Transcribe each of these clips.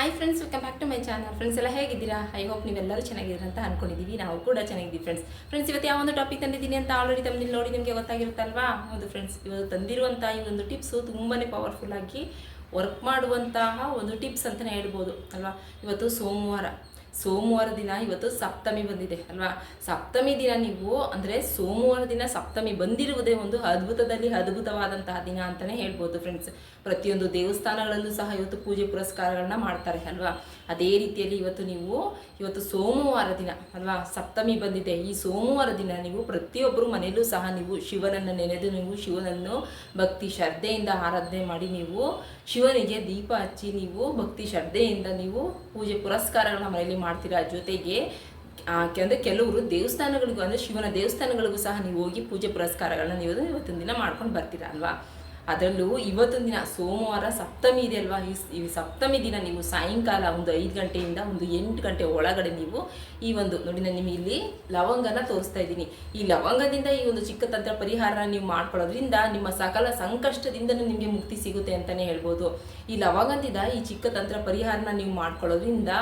Hi friends welcome back to my channel friends ಎಲ್ಲ ಹೇಗಿದ್ದೀರಾ? I hope ನೀವೆಲ್ಲರೂ ಚೆನ್ನಾಗಿದ್ದೀರಾ ಅಂತ ಅನ್ಕೊಂಡಿದ್ದೀವಿ. ನಾವು ಕೂಡ ಚೆನ್ನಾಗಿದ್ದೀವಿ ಫ್ರೆಂಡ್ಸ್ ಫ್ರೆಂಡ್ಸ್ ಇವತ್ತು ಯಾವ ಒಂದು ಟಾಪಿಕ್ ತಂದಿದ್ದೀನಿ ಅಂತ ಆಲ್ರೆಡಿ ತಮ್ಮಲ್ಲಿ ನೋಡಿ ನಿಮಗೆ ಗೊತ್ತಾಗಿರುತ್ತಲ್ವಾ? ಹೌದು ಫ್ರೆಂಡ್ಸ್ ಇವತ್ತು ತಂದಿರುವಂಥ ಈ ಒಂದು ಟಿಪ್ಸು ತುಂಬಾ ಪವರ್ಫುಲ್ ಆಗಿ ವರ್ಕ್ ಮಾಡುವಂತಹ ಒಂದು ಟಿಪ್ಸ್ ಅಂತಲೇ ಹೇಳ್ಬೋದು, ಅಲ್ವಾ? ಇವತ್ತು ಸೋಮವಾರ. ಸೋಮವಾರ ದಿನ ಇವತ್ತು ಸಪ್ತಮಿ ಬಂದಿದೆ, ಅಲ್ವಾ? ಸಪ್ತಮಿ ದಿನ ನೀವು ಅಂದರೆ ಸೋಮವಾರ ದಿನ ಸಪ್ತಮಿ ಬಂದಿರುವುದೇ ಒಂದು ಅದ್ಭುತದಲ್ಲಿ ಅದ್ಭುತವಾದಂತಹ ದಿನ ಅಂತಲೇ ಹೇಳ್ಬೋದು ಫ್ರೆಂಡ್ಸ್ ಪ್ರತಿಯೊಂದು ದೇವಸ್ಥಾನಗಳಲ್ಲೂ ಸಹ ಇವತ್ತು ಪೂಜೆ ಪುರಸ್ಕಾರಗಳನ್ನ ಮಾಡ್ತಾರೆ, ಅಲ್ವಾ? ಅದೇ ರೀತಿಯಲ್ಲಿ ಇವತ್ತು ನೀವು ಇವತ್ತು ಸೋಮವಾರ ದಿನ ಅಲ್ವಾ, ಸಪ್ತಮಿ ಬಂದಿದೆ. ಈ ಸೋಮವಾರ ದಿನ ನೀವು ಪ್ರತಿಯೊಬ್ಬರು ಮನೆಯಲ್ಲೂ ಸಹ ನೀವು ಶಿವನನ್ನು ನೆನೆದು ನೀವು ಶಿವನನ್ನು ಭಕ್ತಿ ಶ್ರದ್ಧೆಯಿಂದ ಆರಾಧನೆ ಮಾಡಿ ನೀವು ಶಿವನಿಗೆ ದೀಪ ಹಚ್ಚಿ ನೀವು ಭಕ್ತಿ ಶ್ರದ್ಧೆಯಿಂದ ನೀವು ಪೂಜೆ ಪುರಸ್ಕಾರಗಳನ್ನ ಮನೆಯಲ್ಲಿ ಮಾಡ್ತೀರಾ. ಜೊತೆಗೆ ಅಂದರೆ ಕೆಲವರು ದೇವಸ್ಥಾನಗಳಿಗೂ ಅಂದರೆ ಶಿವನ ದೇವಸ್ಥಾನಗಳಿಗೂ ಸಹ ನೀವು ಹೋಗಿ ಪೂಜೆ ಪುರಸ್ಕಾರಗಳನ್ನ ನೀವು ಇವತ್ತಿನ ದಿನ ಮಾಡ್ಕೊಂಡು ಬರ್ತೀರಾ ಅಲ್ವಾ? ಅದರಲ್ಲೂ ಇವತ್ತೊಂದು ದಿನ ಸೋಮವಾರ ಸಪ್ತಮಿ ಇದೆ ಅಲ್ವಾ? ಈ ಸಪ್ತಮಿ ದಿನ ನೀವು ಸಾಯಂಕಾಲ ಒಂದು ಐದು ಗಂಟೆಯಿಂದ ಒಂದು ಎಂಟು ಗಂಟೆ ಒಳಗಡೆ ನೀವು ಈ ಒಂದು, ನೋಡಿ ನಾನು ನಿಮಗೆ ಇಲ್ಲಿ ಲವಂಗನ ತೋರಿಸ್ತಾ ಇದ್ದೀನಿ. ಈ ಲವಂಗದಿಂದ ಈ ಒಂದು ಚಿಕ್ಕ ತಂತ್ರ ಪರಿಹಾರ ನೀವು ಮಾಡ್ಕೊಳ್ಳೋದ್ರಿಂದ ನಿಮ್ಮ ಸಕಲ ಸಂಕಷ್ಟದಿಂದನೂ ನಿಮಗೆ ಮುಕ್ತಿ ಸಿಗುತ್ತೆ ಅಂತಲೇ ಹೇಳ್ಬೋದು. ಈ ಲವಂಗದಿಂದ ಈ ಚಿಕ್ಕ ತಂತ್ರ ಪರಿಹಾರನ ನೀವು ಮಾಡ್ಕೊಳ್ಳೋದ್ರಿಂದ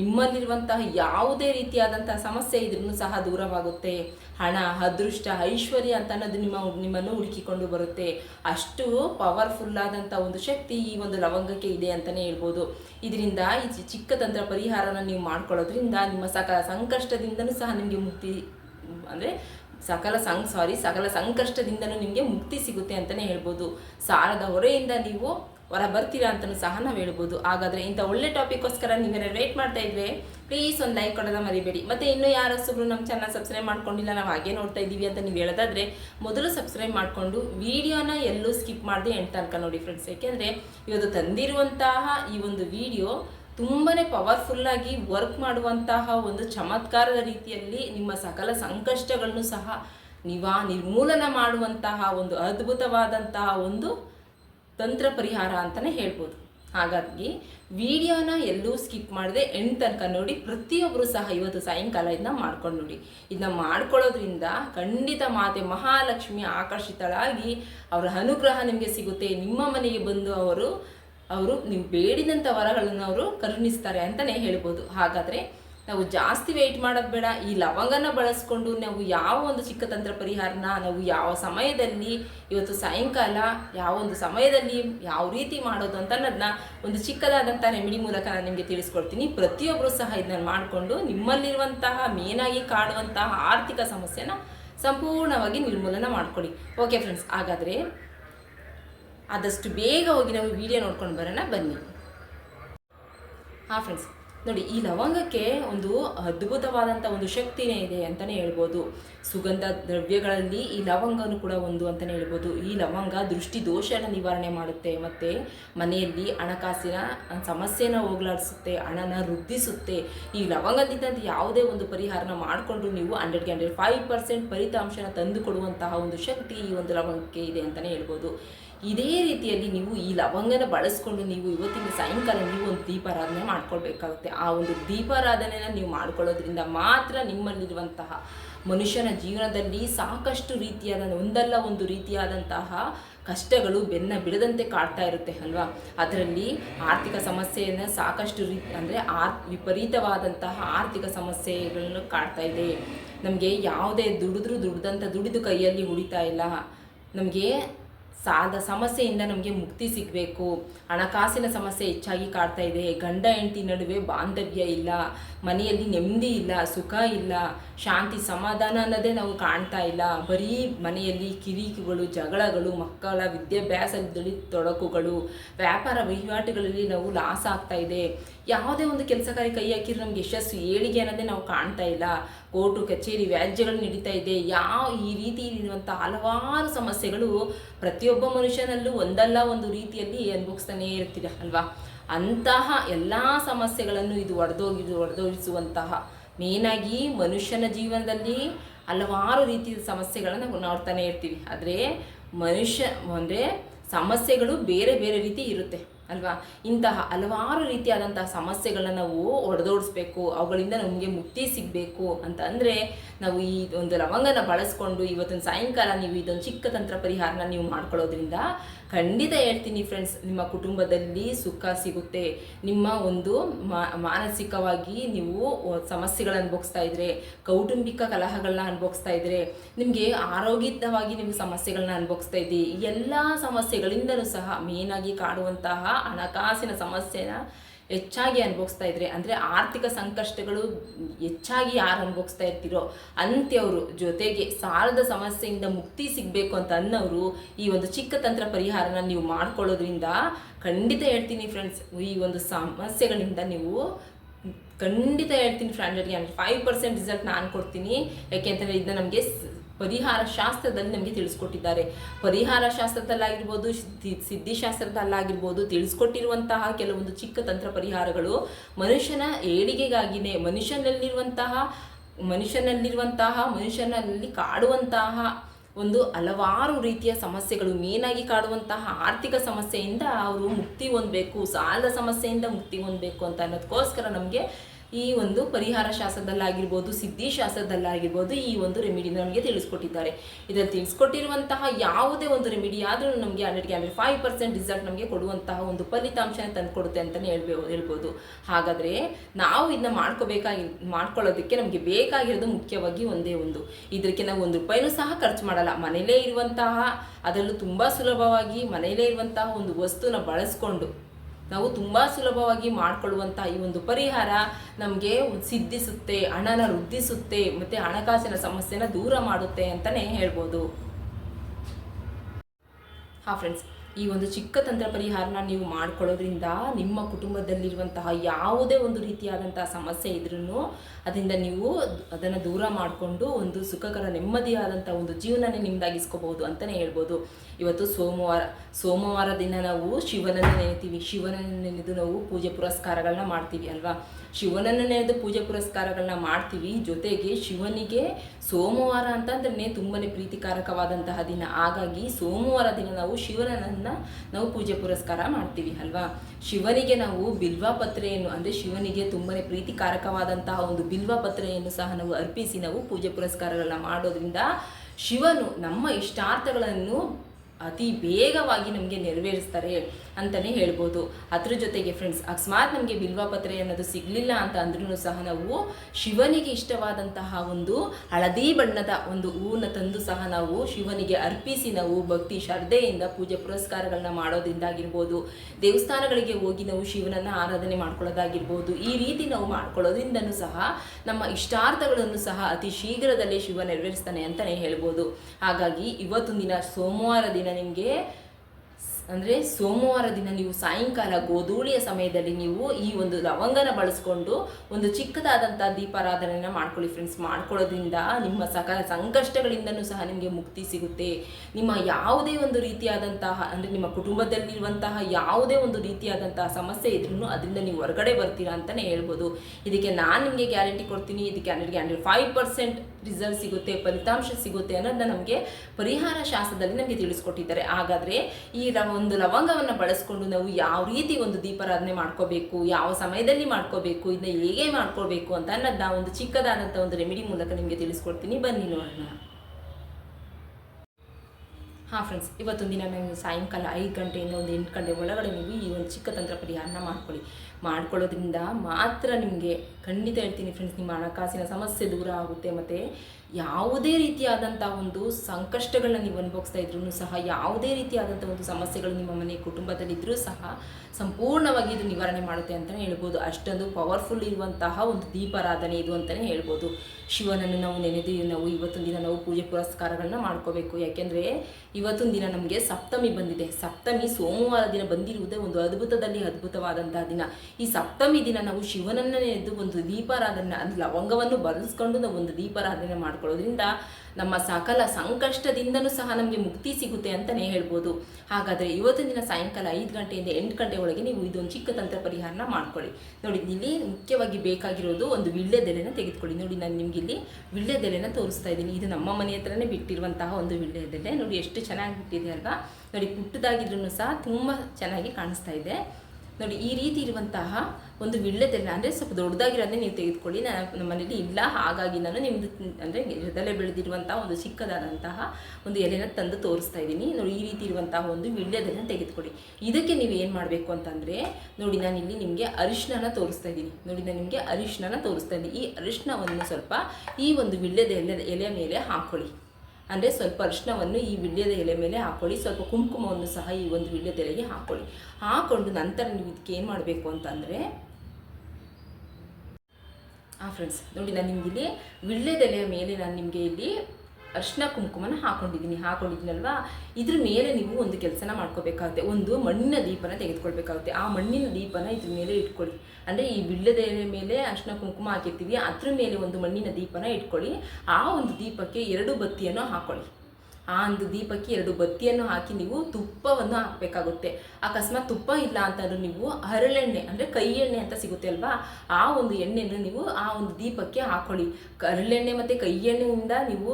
ನಿಮ್ಮಲ್ಲಿರುವಂತಹ ಯಾವುದೇ ರೀತಿಯಾದಂತಹ ಸಮಸ್ಯೆ ಇದ್ರೂ ಸಹ ದೂರವಾಗುತ್ತೆ. ಹಣ, ಅದೃಷ್ಟ, ಐಶ್ವರ್ಯ ಅಂತ ಅನ್ನೋದು ನಿಮ್ಮ, ನಿಮ್ಮನ್ನು ಹುಡುಕಿಕೊಂಡು ಬರುತ್ತೆ. ಅಷ್ಟು ಪವರ್ಫುಲ್ ಆದಂಥ ಒಂದು ಶಕ್ತಿ ಈ ಒಂದು ಲವಂಗಕ್ಕೆ ಇದೆ ಅಂತಲೇ ಹೇಳ್ಬೋದು. ಇದರಿಂದ ಈ ಚಿಕ್ಕ ತಂತ್ರ ಪರಿಹಾರನ ನೀವು ಮಾಡ್ಕೊಳ್ಳೋದ್ರಿಂದ ನಿಮ್ಮ ಸಕಲ ಸಂಕಷ್ಟದಿಂದನೂ ಸಹ ನಿಮಗೆ ಮುಕ್ತಿ, ಅಂದರೆ ಸಕಲ ಸಂ ಸಾರಿ ಸಕಲ ಸಂಕಷ್ಟದಿಂದನೂ ನಿಮಗೆ ಮುಕ್ತಿ ಸಿಗುತ್ತೆ ಅಂತಲೇ ಹೇಳ್ಬೋದು. ಸಾಲದ ಹೊರೆಯಿಂದ ನೀವು ಹೊರ ಬರ್ತೀರಾ ಅಂತಲೂ ಸಹ ನಾವು ಹೇಳ್ಬೋದು. ಹಾಗಾದರೆ ಇಂಥ ಒಳ್ಳೆ ಟಾಪಿಕ್ಗೋಸ್ಕರ ನೀವೇನಾರು ವೇಟ್ ಮಾಡ್ತಾ ಇದ್ರೆ ಪ್ಲೀಸ್ ಒಂದು ಲೈಕ್ ಕೊಡೋದ ಮರಿಬೇಡಿ. ಮತ್ತು ಇನ್ನೂ ಯಾರು ಹೊಸಬ್ರು ನಮ್ಮ ಚಾನಲ್ ಸಬ್ಸ್ಕ್ರೈಬ್ ಮಾಡ್ಕೊಂಡಿಲ್ಲ, ನಾವು ಹಾಗೆ ನೋಡ್ತಾ ಇದ್ದೀವಿ ಅಂತ ನೀವು ಹೇಳೋದಾದರೆ ಮೊದಲು ಸಬ್ಸ್ಕ್ರೈಬ್ ಮಾಡಿಕೊಂಡು ವಿಡಿಯೋನ ಎಲ್ಲೂ ಸ್ಕಿಪ್ ಮಾಡದೆ ಎಂಟು ತನಕ ನೋಡಿ ಫ್ರೆಂಡ್ಸ್ ಏಕೆಂದರೆ ಇವತ್ತು ತಂದಿರುವಂತಹ ಈ ಒಂದು ವಿಡಿಯೋ ತುಂಬಾ ಪವರ್ಫುಲ್ಲಾಗಿ ವರ್ಕ್ ಮಾಡುವಂತಹ ಒಂದು ಚಮತ್ಕಾರದ ರೀತಿಯಲ್ಲಿ ನಿಮ್ಮ ಸಕಲ ಸಂಕಷ್ಟಗಳನ್ನು ಸಹ ನಿವಾ ನಿರ್ಮೂಲನ ಮಾಡುವಂತಹ ಒಂದು ಅದ್ಭುತವಾದಂತಹ ಒಂದು ತಂತ್ರ ಪರಿಹಾರ ಅಂತಲೇ ಹೇಳ್ಬೋದು. ಹಾಗಾಗಿ ವಿಡಿಯೋನ ಎಲ್ಲೂ ಸ್ಕಿಪ್ ಮಾಡದೆ ಎಂಡ್ ತನಕ ನೋಡಿ ಪ್ರತಿಯೊಬ್ಬರು ಸಹ ಇವತ್ತು ಸಾಯಂಕಾಲ ಇದನ್ನ ಮಾಡ್ಕೊಂಡು ನೋಡಿ. ಇದನ್ನ ಮಾಡ್ಕೊಳ್ಳೋದ್ರಿಂದ ಖಂಡಿತ ಮಾತೆ ಮಹಾಲಕ್ಷ್ಮಿ ಆಕರ್ಷಿತಳಾಗಿ ಅವರ ಅನುಗ್ರಹ ನಿಮಗೆ ಸಿಗುತ್ತೆ. ನಿಮ್ಮ ಮನೆಗೆ ಬಂದು ಅವರು ಅವರು ನೀವು ಬೇಡಿದಂಥ ವರಗಳನ್ನು ಅವರು ಕರುಣಿಸ್ತಾರೆ ಅಂತಲೇ ಹೇಳ್ಬೋದು. ಹಾಗಾದರೆ ನಾವು ಜಾಸ್ತಿ ವೆಯ್ಟ್ ಮಾಡೋದು ಬೇಡ. ಈ ಲವಂಗನ ಬಳಸ್ಕೊಂಡು ನಾವು ಯಾವ ಒಂದು ಚಿಕ್ಕ ತಂತ್ರ ಪರಿಹಾರನ ನಾವು ಯಾವ ಸಮಯದಲ್ಲಿ ಇವತ್ತು ಸಾಯಂಕಾಲ ಯಾವ ಒಂದು ಸಮಯದಲ್ಲಿ ಯಾವ ರೀತಿ ಮಾಡೋದು ಅಂತ ಅನ್ನೋದನ್ನ ಒಂದು ಚಿಕ್ಕದಾದಂಥ ರೆಮಿಡಿ ಮೂಲಕ ನಾನು ನಿಮಗೆ ತಿಳಿಸ್ಕೊಡ್ತೀನಿ. ಪ್ರತಿಯೊಬ್ಬರು ಸಹ ಇದನ್ನ ಮಾಡಿಕೊಂಡು ನಿಮ್ಮಲ್ಲಿರುವಂತಹ ಮೇನಾಗಿ ಕಾಡುವಂತಹ ಆರ್ಥಿಕ ಸಮಸ್ಯೆನ ಸಂಪೂರ್ಣವಾಗಿ ನಿರ್ಮೂಲನ ಮಾಡ್ಕೊಳ್ಳಿ ಓಕೆ ಫ್ರೆಂಡ್ಸ್ ಹಾಗಾದರೆ ಆದಷ್ಟು ಬೇಗ ಹೋಗಿ ನಾವು ವಿಡಿಯೋ ನೋಡ್ಕೊಂಡು ಬರೋಣ. ಬನ್ನಿ. ಹಾಂ ಫ್ರೆಂಡ್ಸ್ ನೋಡಿ, ಈ ಲವಂಗಕ್ಕೆ ಒಂದು ಅದ್ಭುತವಾದಂಥ ಒಂದು ಶಕ್ತಿನೇ ಇದೆ ಅಂತಲೇ ಹೇಳ್ಬೋದು. ಸುಗಂಧ ದ್ರವ್ಯಗಳಲ್ಲಿ ಈ ಲವಂಗನೂ ಕೂಡ ಒಂದು ಅಂತಲೇ ಹೇಳ್ಬೋದು. ಈ ಲವಂಗ ದೃಷ್ಟಿ ದೋಷನ ನಿವಾರಣೆ ಮಾಡುತ್ತೆ, ಮತ್ತು ಮನೆಯಲ್ಲಿ ಹಣಕಾಸಿನ ಸಮಸ್ಯೆನ ಹೋಗಲಾಡಿಸುತ್ತೆ, ಹಣನ ವೃದ್ಧಿಸುತ್ತೆ. ಈ ಲವಂಗದಿಂದ ಯಾವುದೇ ಒಂದು ಪರಿಹಾರನ ಮಾಡಿಕೊಂಡು ನೀವು ಹಂಡ್ರೆಡ್ಗೆ ಹಂಡ್ರೆಡ್, ಫೈವ್ ಪರ್ಸೆಂಟ್ ಫಲಿತಾಂಶನ ತಂದುಕೊಡುವಂತಹ ಒಂದು ಶಕ್ತಿ ಈ ಒಂದು ಲವಂಗಕ್ಕೆ ಇದೆ ಅಂತಲೇ ಹೇಳ್ಬೋದು. ಇದೇ ರೀತಿಯಲ್ಲಿ ನೀವು ಈ ಲವಂಗನ ಬಳಸ್ಕೊಂಡು ನೀವು ಇವತ್ತಿನ ಸಾಯಂಕಾಲ ನೀವು ಒಂದು ದೀಪಾರಾಧನೆ ಮಾಡ್ಕೊಳ್ಬೇಕಾಗುತ್ತೆ. ಆ ಒಂದು ದೀಪಾರಾಧನೆನ ನೀವು ಮಾಡ್ಕೊಳ್ಳೋದ್ರಿಂದ ಮಾತ್ರ ನಿಮ್ಮಲ್ಲಿರುವಂತಹ ಮನುಷ್ಯನ ಜೀವನದಲ್ಲಿ ಸಾಕಷ್ಟು ರೀತಿಯಾದ ಒಂದಲ್ಲ ಒಂದು ರೀತಿಯಾದಂತಹ ಕಷ್ಟಗಳು ಬೆನ್ನ ಬಿಡದಂತೆ ಕಾಡ್ತಾ ಇರುತ್ತೆ ಅಲ್ವಾ? ಅದರಲ್ಲಿ ಆರ್ಥಿಕ ಸಮಸ್ಯೆಯನ್ನು ಸಾಕಷ್ಟು ರೀತಿ ಅಂದರೆ ಆರ್ ವಿಪರೀತವಾದಂತಹ ಆರ್ಥಿಕ ಸಮಸ್ಯೆಗಳನ್ನು ಕಾಡ್ತಾ ಇದೆ. ನಮಗೆ ಯಾವುದೇ ದುಡಿದ್ರೂ ದುಡ್ದಂಥ ದುಡಿದು ಕೈಯಲ್ಲಿ ಉಳಿತಾ ಇಲ್ಲ. ನಮಗೆ ಸಾಲದ ಸಮಸ್ಯೆಯಿಂದ ನಮಗೆ ಮುಕ್ತಿ ಸಿಗಬೇಕು. ಹಣಕಾಸಿನ ಸಮಸ್ಯೆ ಹೆಚ್ಚಾಗಿ ಕಾಡ್ತಾ ಇದೆ. ಗಂಡ, ಹೆಂಡತಿ ನಡುವೆ ಬಾಂಧವ್ಯ ಇಲ್ಲ. ಮನೆಯಲ್ಲಿ ನೆಮ್ಮದಿ ಇಲ್ಲ, ಸುಖ ಇಲ್ಲ. ಶಾಂತಿ, ಸಮಾಧಾನ ಅನ್ನೋದೇ ನಾವು ಕಾಣ್ತಾ ಇಲ್ಲ. ಬರೀ ಮನೆಯಲ್ಲಿ ಕಿರಿಕಿಗಳು, ಜಗಳಗಳು, ಮಕ್ಕಳ ವಿದ್ಯಾಭ್ಯಾಸದಲ್ಲಿ ತೊಡಕುಗಳು. ವ್ಯಾಪಾರ ವಹಿವಾಟುಗಳಲ್ಲಿ ನಾವು ಲಾಸ್ ಆಗ್ತಾ ಇದೆ. ಯಾವುದೇ ಒಂದು ಕೆಲಸಕಾರಿ ಕೈ ಹಾಕಿದ್ರೆ ನಮ್ಗೆ ಯಶಸ್ಸು, ಏಳಿಗೆ ಅನ್ನೋದೇ ನಾವು ಕಾಣ್ತಾ ಇಲ್ಲ. ಕೋರ್ಟು, ಕಚೇರಿ, ವ್ಯಾಜ್ಯಗಳು ನಡೀತಾ ಇದೆ. ಯಾವ, ಈ ರೀತಿ ಇರುವಂಥ ಹಲವಾರು ಸಮಸ್ಯೆಗಳು ಪ್ರತಿಯೊಬ್ಬ ಮನುಷ್ಯನಲ್ಲೂ ಒಂದಲ್ಲ ಒಂದು ರೀತಿಯಲ್ಲಿ ಅನುಭವಿಸ್ತಾನೇ ಇರ್ತಿದೆ ಅಲ್ವಾ? ಅಂತಹ ಎಲ್ಲ ಸಮಸ್ಯೆಗಳನ್ನು ಇದು ಒಡೆದೋಗಿ, ಒಡೆದೋಗಿಸುವಂತಹ ಮೇನಾಗಿ ಮನುಷ್ಯನ ಜೀವನದಲ್ಲಿ ಹಲವಾರು ರೀತಿಯ ಸಮಸ್ಯೆಗಳನ್ನು ನೋಡ್ತಾನೆ ಇರ್ತೀವಿ. ಆದರೆ ಮನುಷ್ಯ, ಅಂದರೆ ಸಮಸ್ಯೆಗಳು ಬೇರೆ ಬೇರೆ ರೀತಿ ಇರುತ್ತೆ. ಅಲ್ವಾ? ಇಂತಹ ಹಲವಾರು ರೀತಿಯಾದಂತಹ ಸಮಸ್ಯೆಗಳನ್ನ ನಾವು ಹೊಡೆದೋಡಿಸ್ಬೇಕು ಅವುಗಳಿಂದ ನಮಗೆ ಮುಕ್ತಿ ಸಿಗಬೇಕು ಅಂತ ನಾವು ಈ ಒಂದು ಲವಂಗನ ಬಳಸ್ಕೊಂಡು ಇವತ್ತಿನ ಸಾಯಂಕಾಲ ನೀವು ಇದೊಂದು ಚಿಕ್ಕ ತಂತ್ರ ಪರಿಹಾರನ ನೀವು ಮಾಡ್ಕೊಳ್ಳೋದ್ರಿಂದ ಖಂಡಿತ ಹೇಳ್ತೀನಿ ಫ್ರೆಂಡ್ಸ್ ನಿಮ್ಮ ಕುಟುಂಬದಲ್ಲಿ ಸುಖ ಸಿಗುತ್ತೆ. ನಿಮ್ಮ ಒಂದು ಮಾನಸಿಕವಾಗಿ ನೀವು ಸಮಸ್ಯೆಗಳು ಅನುಭವಿಸ್ತಾ ಇದ್ರೆ, ಕೌಟುಂಬಿಕ ಕಲಹಗಳನ್ನ ಅನುಭವಿಸ್ತಾ ಇದ್ರೆ, ನಿಮಗೆ ಆರೋಗ್ಯವಾಗಿ ನಿಮ್ಮ ಸಮಸ್ಯೆಗಳನ್ನ ಅನುಭವಿಸ್ತಾ ಇದ್ದೀವಿ ಎಲ್ಲ ಸಮಸ್ಯೆಗಳಿಂದಲೂ ಸಹ ಮೇನಾಗಿ ಕಾಡುವಂತಹ ಹಣಕಾಸಿನ ಸಮಸ್ಯೆನ ಹೆಚ್ಚಾಗಿ ಅನುಭವಿಸ್ತಾ ಇದ್ರೆ, ಅಂದರೆ ಆರ್ಥಿಕ ಸಂಕಷ್ಟಗಳು ಹೆಚ್ಚಾಗಿ ಯಾರು ಅನುಭವಿಸ್ತಾ ಇರ್ತೀರೋ ಅಂತ್ಯವರು ಜೊತೆಗೆ ಸಾಲದ ಸಮಸ್ಯೆಯಿಂದ ಮುಕ್ತಿ ಸಿಗಬೇಕು ಅಂತ ಅನ್ನೋರು ಈ ಒಂದು ಚಿಕ್ಕ ತಂತ್ರ ಪರಿಹಾರನ ನೀವು ಮಾಡ್ಕೊಳ್ಳೋದ್ರಿಂದ ಖಂಡಿತ ಹೇಳ್ತೀನಿ ಫ್ರೆಂಡ್ಸ್ ಈ ಒಂದು ಸಮಸ್ಯೆಗಳಿಂದ ನೀವು ಖಂಡಿತ ಹೇಳ್ತೀನಿ ಫ್ರೆಂಡ್ ಅಂದರೆ ಫೈವ್ ಪರ್ಸೆಂಟ್ ರಿಸಲ್ಟ್ ನಾನು ಕೊಡ್ತೀನಿ. ಯಾಕೆಂತಂದರೆ ಇದನ್ನ ನಮಗೆ ಪರಿಹಾರ ಶಾಸ್ತ್ರದಲ್ಲಿ ನಮಗೆ ತಿಳಿಸ್ಕೊಟ್ಟಿದ್ದಾರೆ. ಪರಿಹಾರ ಶಾಸ್ತ್ರದಲ್ಲಾಗಿರ್ಬೋದು, ಸಿದ್ಧಿ ಸಿದ್ಧಿಶಾಸ್ತ್ರದಲ್ಲಾಗಿರ್ಬೋದು ತಿಳಿಸ್ಕೊಟ್ಟಿರುವಂತಹ ಕೆಲವೊಂದು ಚಿಕ್ಕ ತಂತ್ರ ಪರಿಹಾರಗಳು ಮನುಷ್ಯನ ಏಳಿಗೆಗಾಗಿನೇ, ಮನುಷ್ಯನಲ್ಲಿರುವಂತಹ ಮನುಷ್ಯನಲ್ಲಿರುವಂತಹ, ಮನುಷ್ಯನಲ್ಲಿ ಕಾಡುವಂತಹ ಒಂದು ಹಲವಾರು ರೀತಿಯ ಸಮಸ್ಯೆಗಳು, ಮೇನಾಗಿ ಕಾಡುವಂತಹ ಆರ್ಥಿಕ ಸಮಸ್ಯೆಯಿಂದ ಅವರು ಮುಕ್ತಿ ಹೊಂದಬೇಕು ಸಾಲದ ಸಮಸ್ಯೆಯಿಂದ ಮುಕ್ತಿ ಹೊಂದಬೇಕು ಅಂತ ಅನ್ನೋದಕ್ಕೋಸ್ಕರ ನಮಗೆ ಈ ಒಂದು ಪರಿಹಾರ ಶಾಸ್ತ್ರದಲ್ಲಾಗಿರ್ಬೋದು ಸಿದ್ಧಿ ಶಾಸ್ತ್ರದಲ್ಲಾಗಿರ್ಬೋದು ಈ ಒಂದು ರೆಮಿಡಿನ ನಮಗೆ ತಿಳಿಸ್ಕೊಟ್ಟಿದ್ದಾರೆ. ಇದನ್ನು ತಿಳಿಸ್ಕೊಟ್ಟಿರುವಂತಹ ಯಾವುದೇ ಒಂದು ರೆಮಿಡಿ ಆದರೂ ನಮಗೆ hundred hundred five percent result ನಮಗೆ ಕೊಡುವಂತಹ ಒಂದು ಫಲಿತಾಂಶನ ತಂದುಕೊಡುತ್ತೆ ಅಂತಲೇ ಹೇಳ್ಬೋ ಹೇಳ್ಬೋದು. ಹಾಗಾದರೆ ನಾವು ಇದನ್ನ ಮಾಡ್ಕೋಬೇಕಾಗಿ ಮಾಡ್ಕೊಳ್ಳೋದಕ್ಕೆ ನಮಗೆ ಬೇಕಾಗಿರೋದು ಮುಖ್ಯವಾಗಿ ಒಂದೇ ಒಂದು. ಇದಕ್ಕೆ ನಾವು ಒಂದು ರೂಪಾಯಿನೂ ಸಹ ಖರ್ಚು ಮಾಡಲ್ಲ. ಮನೆಯಲ್ಲೇ ಇರುವಂತಹ, ಅದರಲ್ಲೂ ತುಂಬ ಸುಲಭವಾಗಿ ಮನೆಯಲ್ಲೇ ಇರುವಂತಹ ಒಂದು ವಸ್ತುನ ಬಳಸ್ಕೊಂಡು ನಾವು ತುಂಬ ಸುಲಭವಾಗಿ ಮಾಡಿಕೊಳ್ಳುವಂಥ ಈ ಒಂದು ಪರಿಹಾರ ನಮಗೆ ಸಿದ್ಧಿಸುತ್ತೆ, ಹಣನ ವೃದ್ಧಿಸುತ್ತೆ, ಮತ್ತು ಹಣಕಾಸಿನ ಸಮಸ್ಯೆನ ದೂರ ಮಾಡುತ್ತೆ ಅಂತಲೇ ಹೇಳ್ಬೋದು. ಹಾಂ ಫ್ರೆಂಡ್ಸ್ ಈ ಒಂದು ಚಿಕ್ಕ ತಂತ್ರ ಪರಿಹಾರನ ನೀವು ಮಾಡ್ಕೊಳ್ಳೋದ್ರಿಂದ ನಿಮ್ಮ ಕುಟುಂಬದಲ್ಲಿರುವಂತಹ ಯಾವುದೇ ಒಂದು ರೀತಿಯಾದಂತಹ ಸಮಸ್ಯೆ ಇದ್ರೂ ಅದರಿಂದ ನೀವು ಅದನ್ನು ದೂರ ಮಾಡಿಕೊಂಡು ಒಂದು ಸುಖಕರ ನೆಮ್ಮದಿಯಾದಂಥ ಒಂದು ಜೀವನನೇ ನಿಮ್ದಾಗಿಸ್ಕೋಬಹುದು ಅಂತಲೇ ಹೇಳ್ಬೋದು. ಇವತ್ತು ಸೋಮವಾರ ಸೋಮವಾರ ದಿನ ನಾವು ಶಿವನನ್ನು ನೆನೆತೀವಿ. ಶಿವನನ್ನು ನೆನೆದು ನಾವು ಪೂಜೆ ಪುರಸ್ಕಾರಗಳನ್ನ ಮಾಡ್ತೀವಿ ಅಲ್ವಾ? ಶಿವನನ್ನು ನೆನೆದು ಪೂಜೆ ಪುರಸ್ಕಾರಗಳನ್ನ ಮಾಡ್ತೀವಿ. ಜೊತೆಗೆ ಶಿವನಿಗೆ ಸೋಮವಾರ ಅಂತಂದ್ರೆ ತುಂಬಾ ಪ್ರೀತಿಕಾರಕವಾದಂತಹ ದಿನ. ಹಾಗಾಗಿ ಸೋಮವಾರ ದಿನ ನಾವು ಶಿವನನ್ನು ನಾವು ಪೂಜೆ ಪುರಸ್ಕಾರ ಮಾಡ್ತೀವಿ, ಅಲ್ವಾ? ಶಿವನಿಗೆ ನಾವು ಬಿಲ್ವ ಪತ್ರೆಯನ್ನು, ಅಂದರೆ ಶಿವನಿಗೆ ತುಂಬಾ ಪ್ರೀತಿಕಾರಕವಾದಂತಹ ಒಂದು ಬಿಲ್ವ ಪತ್ರೆಯನ್ನು ಸಹ ನಾವು ಅರ್ಪಿಸಿ ನಾವು ಪೂಜೆ ಪುರಸ್ಕಾರಗಳನ್ನ ಮಾಡೋದ್ರಿಂದ ಶಿವನು ನಮ್ಮ ಇಷ್ಟಾರ್ಥಗಳನ್ನು ಅತಿ ಬೇಗವಾಗಿ ನಮಗೆ ನೆರವೇರಿಸ್ತಾರೆ ಅಂತಲೇ ಹೇಳ್ಬೋದು. ಅದ್ರ ಜೊತೆಗೆ ಫ್ರೆಂಡ್ಸ್ ಅಕಸ್ಮಾತ್ ನಮಗೆ ಬಿಲ್ವಪತ್ರೆ ಅನ್ನೋದು ಸಿಗಲಿಲ್ಲ ಅಂತ ಅಂದ್ರೂ ಸಹ ನಾವು ಶಿವನಿಗೆ ಇಷ್ಟವಾದಂತಹ ಒಂದು ಹಳದಿ ಬಣ್ಣದ ಒಂದು ಹೂವನ್ನ ತಂದು ಸಹ ನಾವು ಶಿವನಿಗೆ ಅರ್ಪಿಸಿ ನಾವು ಭಕ್ತಿ ಶ್ರದ್ಧೆಯಿಂದ ಪೂಜೆ ಪುರಸ್ಕಾರಗಳನ್ನ ಮಾಡೋದ್ರಿಂದಾಗಿರ್ಬೋದು ದೇವಸ್ಥಾನಗಳಿಗೆ ಹೋಗಿ ನಾವು ಶಿವನನ್ನು ಆರಾಧನೆ ಮಾಡ್ಕೊಳ್ಳೋದಾಗಿರ್ಬೋದು. ಈ ರೀತಿ ನಾವು ಮಾಡ್ಕೊಳ್ಳೋದ್ರಿಂದನೂ ಸಹ ನಮ್ಮ ಇಷ್ಟಾರ್ಥಗಳನ್ನು ಸಹ ಅತಿ ಶೀಘ್ರದಲ್ಲೇ ಶಿವ ನೆರವೇರಿಸ್ತಾನೆ ಅಂತಲೇ ಹೇಳ್ಬೋದು. ಹಾಗಾಗಿ ಇವತ್ತೊಂದು ದಿನ ಸೋಮವಾರ ದಿನ ನಿಮಗೆ ಅಂದರೆ ಸೋಮವಾರ ದಿನ ನೀವು ಸಾಯಂಕಾಲ ಗೋಧೂಳಿಯ ಸಮಯದಲ್ಲಿ ನೀವು ಈ ಒಂದು ಲವಂಗನ ಬಳಸ್ಕೊಂಡು ಒಂದು ಚಿಕ್ಕದಾದಂಥ ದೀಪಾರಾಧನೆಯನ್ನು ಮಾಡ್ಕೊಳ್ಳಿ ಫ್ರೆಂಡ್ಸ್ ಮಾಡ್ಕೊಳ್ಳೋದ್ರಿಂದ ನಿಮ್ಮ ಸಕಲ ಸಂಕಷ್ಟಗಳಿಂದನೂ ಸಹ ನಿಮಗೆ ಮುಕ್ತಿ ಸಿಗುತ್ತೆ. ನಿಮ್ಮ ಯಾವುದೇ ಒಂದು ರೀತಿಯಾದಂತಹ ಅಂದರೆ ನಿಮ್ಮ ಕುಟುಂಬದಲ್ಲಿರುವಂತಹ ಯಾವುದೇ ಒಂದು ರೀತಿಯಾದಂತಹ ಸಮಸ್ಯೆ ಇದ್ರೂ ಅದರಿಂದ ನೀವು ಹೊರಗಡೆ ಬರ್ತೀರಾ ಅಂತಲೇ ಹೇಳ್ಬೋದು. ಇದಕ್ಕೆ ನಾನು ನಿಮಗೆ ಗ್ಯಾರಂಟಿ ಕೊಡ್ತೀನಿ. ಇದಕ್ಕೆ ಹಂಡ್ರೆಡ್ಗೆ ಹಂಡ್ರೆಡ್ ಫೈವ್ ಪರ್ಸೆಂಟ್ ರಿಸಲ್ಟ್ ಸಿಗುತ್ತೆ, ಫಲಿತಾಂಶ ಸಿಗುತ್ತೆ ಅನ್ನೋದನ್ನ ನಮಗೆ ಪರಿಹಾರ ಶಾಸ್ತ್ರದಲ್ಲಿ ನಮಗೆ ತಿಳಿಸ್ಕೊಟ್ಟಿದ್ದಾರೆ. ಹಾಗಾದರೆ ಈ ರ ಒಂದು ಲವಂಗವನ್ನು ಬಳಸ್ಕೊಂಡು ನಾವು ಯಾವ ರೀತಿ ಒಂದು ದೀಪಾರಾಧನೆ ಮಾಡ್ಕೋಬೇಕು, ಯಾವ ಸಮಯದಲ್ಲಿ ಮಾಡ್ಕೋಬೇಕು ಇದನ್ನ ಹೇಗೆ ಮಾಡ್ಕೋಬೇಕು ಅಂತ ಅನ್ನೋದನ್ನ ಒಂದು ಚಿಕ್ಕದಾದಂಥ ಒಂದು ರೆಮಿಡಿ ಮೂಲಕ ನಿಮಗೆ ತಿಳಿಸ್ಕೊಡ್ತೀನಿ. ಬನ್ನಿ ನೋಡೋಣ. ಹಾಂ ಫ್ರೆಂಡ್ಸ್ ಇವತ್ತೊಂದು ದಿನ ನಾನು ಸಾಯಂಕಾಲ ಐದು ಗಂಟೆಯಿಂದ ಒಂದು ಎಂಟು ಗಂಟೆ ಒಳಗಡೆ ನೀವು ಈ ಒಂದು ಚಿಕ್ಕ ತಂತ್ರ ಪರಿಹಾರನ ಮಾಡ್ಕೊಳ್ಳಿ. ಮಾಡ್ಕೊಳ್ಳೋದ್ರಿಂದ ಮಾತ್ರ ನಿಮಗೆ ಖಂಡಿತ ಹೇಳ್ತೀನಿ ಫ್ರೆಂಡ್ಸ್ ನಿಮ್ಮ ಹಣಕಾಸಿನ ಸಮಸ್ಯೆ ದೂರ ಆಗುತ್ತೆ. ಮತ್ತು ಯಾವುದೇ ರೀತಿಯಾದಂಥ ಒಂದು ಸಂಕಷ್ಟಗಳನ್ನ ನೀವು ಅನುಭವಿಸ್ತಾ ಇದ್ರೂ ಸಹ, ಯಾವುದೇ ರೀತಿಯಾದಂಥ ಒಂದು ಸಮಸ್ಯೆಗಳು ನಿಮ್ಮ ಮನೆ ಕುಟುಂಬದಲ್ಲಿದ್ದರೂ ಸಹ ಸಂಪೂರ್ಣವಾಗಿ ಇದು ನಿವಾರಣೆ ಮಾಡುತ್ತೆ ಅಂತಲೇ ಹೇಳ್ಬೋದು. ಅಷ್ಟೊಂದು ಪವರ್ಫುಲ್ ಇರುವಂತಹ ಒಂದು ದೀಪಾರಾಧನೆ ಇದು ಅಂತಲೇ ಹೇಳ್ಬೋದು. ಶಿವನನ್ನು ನಾವು ನೆನೆದು, ನಾವು ಇವತ್ತೊಂದು ದಿನ ನಾವು ಪೂಜೆ ಪುರಸ್ಕಾರಗಳನ್ನ ಮಾಡ್ಕೋಬೇಕು. ಯಾಕೆಂದರೆ ಇವತ್ತೊಂದು ದಿನ ನಮಗೆ ಸಪ್ತಮಿ ಬಂದಿದೆ. ಸಪ್ತಮಿ ಸೋಮವಾರ ದಿನ ಬಂದಿರುವುದೇ ಒಂದು ಅದ್ಭುತದಲ್ಲಿ ಅದ್ಭುತವಾದಂತಹ ದಿನ. ಈ ಸಪ್ತಮಿ ದಿನ ನಾವು ಶಿವನನ್ನು ನೆನೆದು ಒಂದು ದೀಪಾರಾಧನೆ ಅದು ಲವಂಗವನ್ನು ಬರೆಸ್ಕೊಂಡು ನಾವು ಒಂದು ದೀಪಾರಾಧನೆ ಮಾಡ್ಕೊಳ್ಳೋದ್ರಿಂದ ನಮ್ಮ ಸಕಲ ಸಂಕಷ್ಟದಿಂದನೂ ಸಹ ನಮಗೆ ಮುಕ್ತಿ ಸಿಗುತ್ತೆ ಅಂತಲೇ ಹೇಳ್ಬೋದು. ಹಾಗಾದರೆ ಇವತ್ತಿನ ದಿನ ಸಾಯಂಕಾಲ ಐದು ಗಂಟೆಯಿಂದ ಎಂಟು ಗಂಟೆ ಒಳಗೆ ನೀವು ಇದೊಂದು ಚಿಕ್ಕ ತಂತ್ರ ಪರಿಹಾರನ ಮಾಡ್ಕೊಳ್ಳಿ. ನೋಡಿ ಇಲ್ಲಿ ಮುಖ್ಯವಾಗಿ ಬೇಕಾಗಿರೋದು ಒಂದು ವಿಳ್ಯದೆಲೆನ ತೆಗೆದುಕೊಳ್ಳಿ. ನೋಡಿ, ನಾನು ನಿಮ್ಗೆ ಇಲ್ಲಿ ವಿಳ್ಯದೆಲೆನ ತೋರಿಸ್ತಾ ಇದ್ದೀನಿ. ಇದು ನಮ್ಮ ಮನೆ ಹತ್ರನೇ ಬಿಟ್ಟಿರುವಂತಹ ಒಂದು ವಿಳ್ಯದೆಲೆ ನೋಡಿ, ಎಷ್ಟು ಚೆನ್ನಾಗಿ ಬಿಟ್ಟಿದೆ ಅಲ್ವಾ? ನೋಡಿ, ಪುಟ್ಟದಾಗಿದ್ರೂ ಸಹ ತುಂಬ ಚೆನ್ನಾಗಿ ಕಾಣಿಸ್ತಾ ಇದೆ. ನೋಡಿ, ಈ ರೀತಿ ಇರುವಂತಹ ಒಂದು ವಿಳ್ಳೆದೆಲ್ಲ ಅಂದರೆ ಸ್ವಲ್ಪ ದೊಡ್ಡದಾಗಿರೋದೇ ನೀವು ತೆಗೆದುಕೊಳ್ಳಿ. ನಾನು ನಮ್ಮ ಮನೇಲಿ ಇಲ್ಲ. ಹಾಗಾಗಿ ನಾನು ನಿಮ್ಮದು ಅಂದರೆ ಗಿಡದಲ್ಲೇ ಬೆಳೆದಿರುವಂತಹ ಒಂದು ಚಿಕ್ಕದಾದಂತಹ ಒಂದು ಎಲೆನ ತಂದು ತೋರಿಸ್ತಾ ಇದ್ದೀನಿ. ನೋಡಿ, ಈ ರೀತಿ ಇರುವಂತಹ ಒಂದು ವಿಳ್ಳೆದೆಲ್ಲ ತೆಗೆದುಕೊಳ್ಳಿ. ಇದಕ್ಕೆ ನೀವು ಏನು ಮಾಡಬೇಕು ಅಂತಂದರೆ, ನೋಡಿ, ನಾನು ಇಲ್ಲಿ ನಿಮಗೆ ಅರಿಶಿನ ತೋರಿಸ್ತಾ ಇದ್ದೀನಿ. ನೋಡಿ, ನಾನು ನಿಮಗೆ ಅರಿಶಿನ ತೋರಿಸ್ತಾ ಇದ್ದೀನಿ. ಈ ಅರಿಶಿನವನ್ನು ಸ್ವಲ್ಪ ಈ ಒಂದು ವಿಳ್ಳೆದ ಎಲೆ ಎಲೆಯ ಮೇಲೆ ಹಾಕ್ಕೊಳ್ಳಿ ಅಂದರೆ ಸ್ವಲ್ಪ ಅರಿಶಿನವನ್ನು ಈ ವಿಳ್ಯದ ಎಲೆ ಮೇಲೆ ಹಾಕೊಳ್ಳಿ. ಸ್ವಲ್ಪ ಕುಂಕುಮವನ್ನು ಸಹ ಈ ಒಂದು ವಿಳ್ಯದ ಎಲೆಗೆ ಹಾಕ್ಕೊಳ್ಳಿ ಹಾಕೊಂಡು ನಂತರ ನೀವು ಇದಕ್ಕೆ ಏನು ಮಾಡಬೇಕು ಅಂತಂದರೆ ಹಾಂ ಫ್ರೆಂಡ್ಸ್ ನೋಡಿ ನಾನು ನಿಮಗೆ ಇಲ್ಲಿ ವಿಳ್ಯದೆಲೆಯ ಮೇಲೆ ನಾನು ನಿಮಗೆ ಇಲ್ಲಿ ಅರ್ಶಿನ ಕುಂಕುಮನ ಹಾಕೊಂಡಿದ್ದೀನಿ ಹಾಕೊಂಡಿದ್ದೀನಲ್ವಾ ಇದ್ರ ಮೇಲೆ ನೀವು ಒಂದು ಕೆಲಸನ ಮಾಡ್ಕೋಬೇಕಾಗುತ್ತೆ. ಒಂದು ಮಣ್ಣಿನ ದೀಪನ ತೆಗೆದುಕೊಳ್ಬೇಕಾಗುತ್ತೆ. ಆ ಮಣ್ಣಿನ ದೀಪನ ಇದ್ರ ಮೇಲೆ ಇಟ್ಕೊಳ್ಳಿ. ಅಂದರೆ ಈ ಬಿಳ್ಳದ ಮೇಲೆ ಅರ್ಶಿನ ಕುಂಕುಮ ಹಾಕಿರ್ತೀವಿ, ಅದ್ರ ಮೇಲೆ ಒಂದು ಮಣ್ಣಿನ ದೀಪನ ಇಟ್ಕೊಳ್ಳಿ. ಆ ಒಂದು ದೀಪಕ್ಕೆ ಎರಡು ಬತ್ತಿಯನ್ನು ಹಾಕೊಳ್ಳಿ. ಆ ಒಂದು ದೀಪಕ್ಕೆ ಎರಡು ಬತ್ತಿಯನ್ನು ಹಾಕಿ ನೀವು ತುಪ್ಪವನ್ನು ಹಾಕಬೇಕಾಗುತ್ತೆ. ಅಕಸ್ಮಾತ್ ತುಪ್ಪ ಇಲ್ಲ ಅಂತಂದ್ರೆ ನೀವು ಹರಳೆಣ್ಣೆ ಅಂದರೆ ಕೈ ಎಣ್ಣೆ ಅಂತ ಸಿಗುತ್ತೆ ಅಲ್ವಾ? ಆ ಒಂದು ಎಣ್ಣೆಯನ್ನು ನೀವು ಆ ಒಂದು ದೀಪಕ್ಕೆ ಹಾಕೊಳ್ಳಿ. ಹರಳೆಣ್ಣೆ ಮತ್ತು ಕೈ ಎಣ್ಣೆಯಿಂದ ನೀವು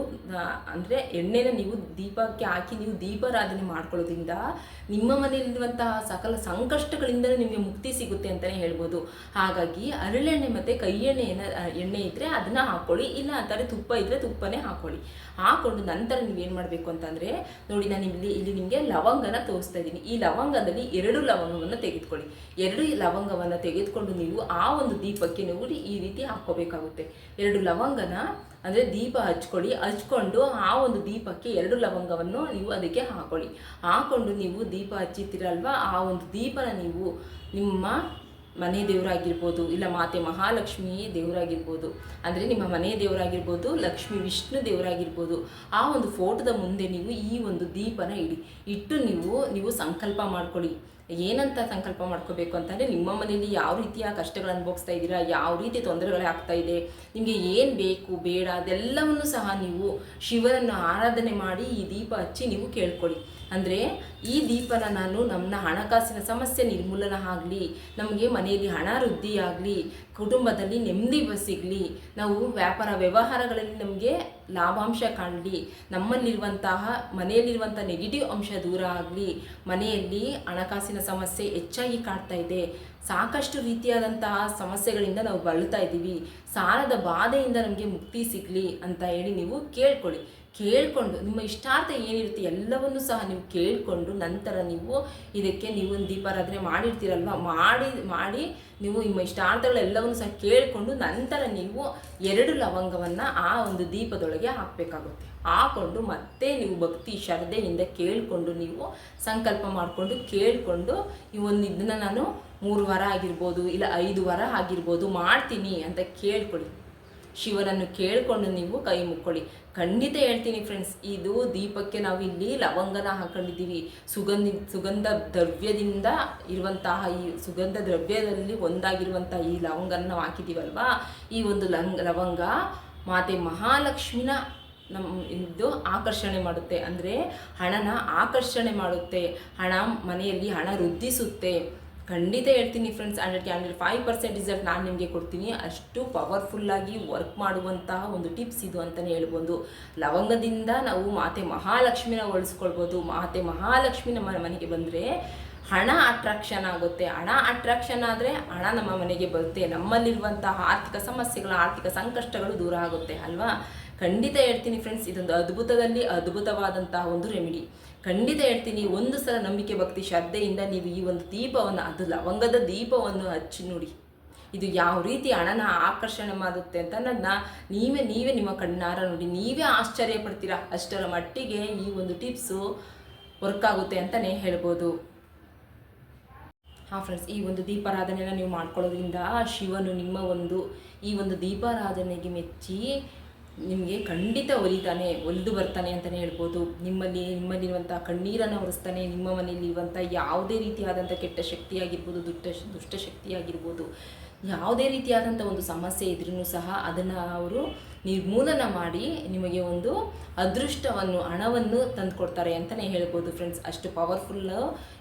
ಅಂದರೆ ಎಣ್ಣೆನ ನೀವು ದೀಪಕ್ಕೆ ಹಾಕಿ ನೀವು ದೀಪಾರಾಧನೆ ಮಾಡ್ಕೊಳ್ಳೋದ್ರಿಂದ ನಿಮ್ಮ ಮನೆಯಲ್ಲಿರುವಂತಹ ಸಕಲ ಸಂಕಷ್ಟಗಳಿಂದ ನಿಮಗೆ ಮುಕ್ತಿ ಸಿಗುತ್ತೆ ಅಂತಲೇ ಹೇಳ್ಬೋದು. ಹಾಗಾಗಿ ಹರಳೆಣ್ಣೆ ಮತ್ತು ಕೈ ಎಣ್ಣೆಯನ್ನು ಎಣ್ಣೆ ಇದ್ದರೆ ಅದನ್ನು ಹಾಕ್ಕೊಳ್ಳಿ ಇಲ್ಲ ಅಂತಾರೆ ತುಪ್ಪ ಇದ್ದರೆ ತುಪ್ಪನೇ ಹಾಕ್ಕೊಳ್ಳಿ ಹಾಕ್ಕೊಂಡು ನಂತರ ನೀವೇನು ಮಾಡಬೇಕು? ಅಂತಂದರೆ, ನೋಡಿ ನಾನು ಇಲ್ಲಿ ಇಲ್ಲಿ ನಿಮಗೆ ಲವಂಗನ ತೋರಿಸ್ತಾ ಇದ್ದೀನಿ ಈ ಲವಂಗದಲ್ಲಿ ಎರಡು ಲವಂಗವನ್ನು ತೆಗೆದುಕೊಳ್ಳಿ. ಎರಡು ಲವಂಗವನ್ನು ತೆಗೆದುಕೊಂಡು ನೀವು ಆ ಒಂದು ದೀಪಕ್ಕೆ ನೋಡಿ ಈ ರೀತಿ ಹಾಕ್ಕೋಬೇಕಾಗುತ್ತೆ. ಎರಡು ಲವಂಗನ, ಅಂದರೆ ದೀಪ ಹಚ್ಕೊಳ್ಳಿ. ಹಚ್ಕೊಂಡು ಆ ಒಂದು ದೀಪಕ್ಕೆ ಎರಡು ಲವಂಗವನ್ನು ನೀವು ಅದಕ್ಕೆ ಹಾಕೊಳ್ಳಿ. ಹಾಕೊಂಡು ನೀವು ದೀಪ ಹಚ್ಚುತ್ತೀರಲ್ವ ಆ ಒಂದು ದೀಪನ ನೀವು ನಿಮ್ಮ ಮನೆ ದೇವರಾಗಿರ್ಬೋದು, ಇಲ್ಲ ಮಾತೆ ಮಹಾಲಕ್ಷ್ಮಿ ದೇವರಾಗಿರ್ಬೋದು, ಅಂದರೆ ನಿಮ್ಮ ಮನೆ ದೇವರಾಗಿರ್ಬೋದು, ಲಕ್ಷ್ಮಿ ವಿಷ್ಣು ದೇವರಾಗಿರ್ಬೋದು, ಆ ಒಂದು ಫೋಟೋದ ಮುಂದೆ ನೀವು ಈ ಒಂದು ದೀಪನ ಇಡಿ. ಇಟ್ಟು ನೀವು ನೀವು ಸಂಕಲ್ಪ ಮಾಡ್ಕೊಳ್ಳಿ. ಏನಂತ ಸಂಕಲ್ಪ ಮಾಡ್ಕೋಬೇಕು ಅಂತಂದರೆ ನಿಮ್ಮ ಮನೆಯಲ್ಲಿ ಯಾವ ರೀತಿಯ ಕಷ್ಟಗಳು ಅನುಭವಿಸ್ತಾ ಇದ್ದೀರಾ, ಯಾವ ರೀತಿ ತೊಂದರೆಗಳು ಆಗ್ತಾ ಇದೆ, ನಿಮಗೆ ಏನು ಬೇಕು, ಬೇಡ, ಅದೆಲ್ಲವನ್ನು ಸಹ ನೀವು ಶಿವನನ್ನು ಆರಾಧನೆ ಮಾಡಿ ಈ ದೀಪ ಹಚ್ಚಿ ನೀವು ಕೇಳ್ಕೊಳ್ಳಿ. ಅಂದರೆ ಈ ದೀಪನ ನಾನು ನಮ್ಮ ಹಣಕಾಸಿನ ಸಮಸ್ಯೆ ನಿರ್ಮೂಲನ ಆಗಲಿ, ನಮಗೆ ಮನೆಯಲ್ಲಿ ಹಣ ವೃದ್ಧಿಯಾಗಲಿ ಕುಟುಂಬದಲ್ಲಿ ನೆಮ್ಮದಿ ಸಿಗಲಿ, ನಾವು ವ್ಯಾಪಾರ ವ್ಯವಹಾರಗಳಲ್ಲಿ ನಮಗೆ ಲಾಭಾಂಶ ಕಾಣಲಿ, ನಮ್ಮಲ್ಲಿರುವಂತಹ ಮನೆಯಲ್ಲಿರುವಂಥ ನೆಗೆಟಿವ್ ಅಂಶ ದೂರ ಆಗಲಿ, ಮನೆಯಲ್ಲಿ ಹಣಕಾಸಿನ ಸಮಸ್ಯೆ ಹೆಚ್ಚಾಗಿ ಕಾಡ್ತಾ ಇದೆ. ಸಾಕಷ್ಟು ರೀತಿಯಾದಂತಹ ಸಮಸ್ಯೆಗಳಿಂದ ನಾವು ಬಳಲ್ತಾ ಇದ್ದೀವಿ. ಸಾಲದ ಬಾಧೆಯಿಂದ ನಮಗೆ ಮುಕ್ತಿ ಸಿಗಲಿ ಅಂತ ಹೇಳಿ ನೀವು ಕೇಳ್ಕೊಳ್ಳಿ. ಕೇಳಿಕೊಂಡು, ನಿಮ್ಮ ಇಷ್ಟಾರ್ಥ ಏನಿರುತ್ತೆ ಎಲ್ಲವನ್ನು ಸಹ ನೀವು ಕೇಳಿಕೊಂಡು ನಂತರ ನೀವು ಇದಕ್ಕೆ ನೀವು ಒಂದು ದೀಪಾರಾಧನೆ ಮಾಡಿರ್ತೀರಲ್ವ? ಮಾಡಿ ಮಾಡಿ ನೀವು ನಿಮ್ಮ ಇಷ್ಟಾರ್ಥಗಳೆಲ್ಲವನ್ನು ಸಹ ಕೇಳಿಕೊಂಡು ನಂತರ ನೀವು ಎರಡು ಲವಂಗವನ್ನು ಆ ಒಂದು ದೀಪದೊಳಗೆ ಹಾಕಬೇಕಾಗುತ್ತೆ. ಹಾಕೊಂಡು ಮತ್ತೆ ನೀವು ಭಕ್ತಿ ಶ್ರದ್ಧೆಯಿಂದ ಕೇಳಿಕೊಂಡು ನೀವು ಸಂಕಲ್ಪ ಮಾಡಿಕೊಂಡು ಕೇಳಿಕೊಂಡು ಈ ಒಂದು ಇದನ್ನ ನಾನು ಮೂರು ವಾರ ಆಗಿರ್ಬೋದು, ಇಲ್ಲ ಐದು ವಾರ ಆಗಿರ್ಬೋದು ಮಾಡ್ತೀನಿ ಅಂತ ಕೇಳ್ಕೊಳ್ಳಿ ಶಿವನನ್ನು ಕೇಳಿಕೊಂಡು ನೀವು ಕೈ ಮುಕ್ಕೊಳ್ಳಿ. ಖಂಡಿತ ಹೇಳ್ತೀನಿ ಫ್ರೆಂಡ್ಸ್ ಇದು ದೀಪಕ್ಕೆ ನಾವು ಇಲ್ಲಿ ಲವಂಗನ ಹಾಕೊಂಡಿದ್ದೀವಿ. ಸುಗಂಧಿ, ಸುಗಂಧ ದ್ರವ್ಯದಿಂದ ಇರುವಂತಹ ಈ ಸುಗಂಧ ದ್ರವ್ಯದಲ್ಲಿ ಒಂದಾಗಿರುವಂತಹ ಈ ಲವಂಗನ ನಾವು ಹಾಕಿದ್ದೀವಲ್ವಾ? ಈ ಒಂದು ಲಂಗ್ ಲವಂಗ ಮಾತೆ ಮಹಾಲಕ್ಷ್ಮಿನ ನಮ್ಮ ಇದು ಆಕರ್ಷಣೆ ಮಾಡುತ್ತೆ. ಅಂದರೆ ಹಣನ ಆಕರ್ಷಣೆ ಮಾಡುತ್ತೆ. ಹಣ ಮನೆಯಲ್ಲಿ ಹಣ ವೃದ್ಧಿಸುತ್ತೆ. ಖಂಡಿತ ಹೇಳ್ತೀನಿ ಫ್ರೆಂಡ್ಸ್ ಹಂಡ್ರೆಡ್ಗೆ ಹಂಡ್ರೆಡ್ ಫೈವ್ ಪರ್ಸೆಂಟ್ ರಿಸಲ್ಟ್ ನಾನು ನಿಮಗೆ ಕೊಡ್ತೀನಿ. ಅಷ್ಟು ಪವರ್ಫುಲ್ಲಾಗಿ ವರ್ಕ್ ಮಾಡುವಂತಹ ಒಂದು ಟಿಪ್ಸ್ ಇದು ಅಂತಲೇ ಹೇಳ್ಬೋದು. ಲವಂಗದಿಂದ ನಾವು ಮಾತೆ ಮಹಾಲಕ್ಷ್ಮಿನ ಉಳಿಸ್ಕೊಳ್ಬೋದು ಮಾತೆ ಮಹಾಲಕ್ಷ್ಮಿ ನಮ್ಮ ಮನೆಗೆ ಬಂದರೆ ಹಣ ಅಟ್ರಾಕ್ಷನ್ ಆಗುತ್ತೆ. ಹಣ ಅಟ್ರಾಕ್ಷನ್ ಆದರೆ ಹಣ ನಮ್ಮ ಮನೆಗೆ ಬರುತ್ತೆ. ನಮ್ಮಲ್ಲಿರುವಂತಹ ಆರ್ಥಿಕ ಸಮಸ್ಯೆಗಳು, ಆರ್ಥಿಕ ಸಂಕಷ್ಟಗಳು ದೂರ ಆಗುತ್ತೆ, ಅಲ್ವಾ? ಖಂಡಿತ ಹೇಳ್ತೀನಿ ಫ್ರೆಂಡ್ಸ್ ಇದೊಂದು ಅದ್ಭುತದಲ್ಲಿ ಅದ್ಭುತವಾದಂತಹ ಒಂದು ರೆಮಿಡಿ ಖಂಡಿತ ಹೇಳ್ತೀನಿ, ಒಂದು ಸಲ ನಂಬಿಕೆ, ಭಕ್ತಿ, ಶ್ರದ್ಧೆಯಿಂದ ನೀವು ಈ ಒಂದು ದೀಪವನ್ನು, ಅದು ಲವಂಗದ ದೀಪವನ್ನು ಹಚ್ಚಿ ನೋಡಿ. ಇದು ಯಾವ ರೀತಿ ಹಣನ ಆಕರ್ಷಣೆ ಮಾಡುತ್ತೆ ಅಂತ ನನ್ನ, ನೀವೇ ನೀವೇ ನಿಮ್ಮ ಕಣ್ಣಾರ ನೋಡಿ. ನೀವೇ ಆಶ್ಚರ್ಯ ಪಡ್ತೀರಾ? ಅಷ್ಟರ ಮಟ್ಟಿಗೆ ಈ ಒಂದು ಟಿಪ್ಸು ವರ್ಕ್ ಆಗುತ್ತೆ ಅಂತಲೇ ಹೇಳ್ಬೋದು. ಹಾಂ ಫ್ರೆಂಡ್ಸ್ ಈ ಒಂದು ದೀಪಾರಾಧನೆಯನ್ನು ನೀವು ಮಾಡ್ಕೊಳ್ಳೋದ್ರಿಂದ ಶಿವನು ನಿಮ್ಮ ಒಂದು, ಈ ಒಂದು ದೀಪಾರಾಧನೆಗೆ ಮೆಚ್ಚಿ ನಿಮಗೆ ಖಂಡಿತ ಒಲಿತಾನೆ, ಒಲಿದು ಬರ್ತಾನೆ ಅಂತಲೇ ಹೇಳ್ಬೋದು. ನಿಮ್ಮಲ್ಲಿ ನಿಮ್ಮಲ್ಲಿರುವಂಥ ಕಣ್ಣೀರನ್ನು ಒರೆಸ್ತಾನೆ, ನಿಮ್ಮ ಮನೆಯಲ್ಲಿರುವಂಥ ಯಾವುದೇ ರೀತಿಯಾದಂಥ ಕೆಟ್ಟ ಶಕ್ತಿಯಾಗಿರ್ಬೋದು, ದುಷ್ಟ ದುಷ್ಟಶಕ್ತಿಯಾಗಿರ್ಬೋದು ಯಾವುದೇ ರೀತಿಯಾದಂಥ ಒಂದು ಸಮಸ್ಯೆ ಇದ್ರೂ ಸಹ ಅದನ್ನು ಅವರು ನಿರ್ಮೂಲನ ಮಾಡಿ ನಿಮಗೆ ಒಂದು ಅದೃಷ್ಟವನ್ನು, ಹಣವನ್ನು ತಂದುಕೊಡ್ತಾರೆ ಅಂತಲೇ ಹೇಳ್ಬೋದು ಫ್ರೆಂಡ್ಸ್ ಅಷ್ಟು ಪವರ್ಫುಲ್ಲು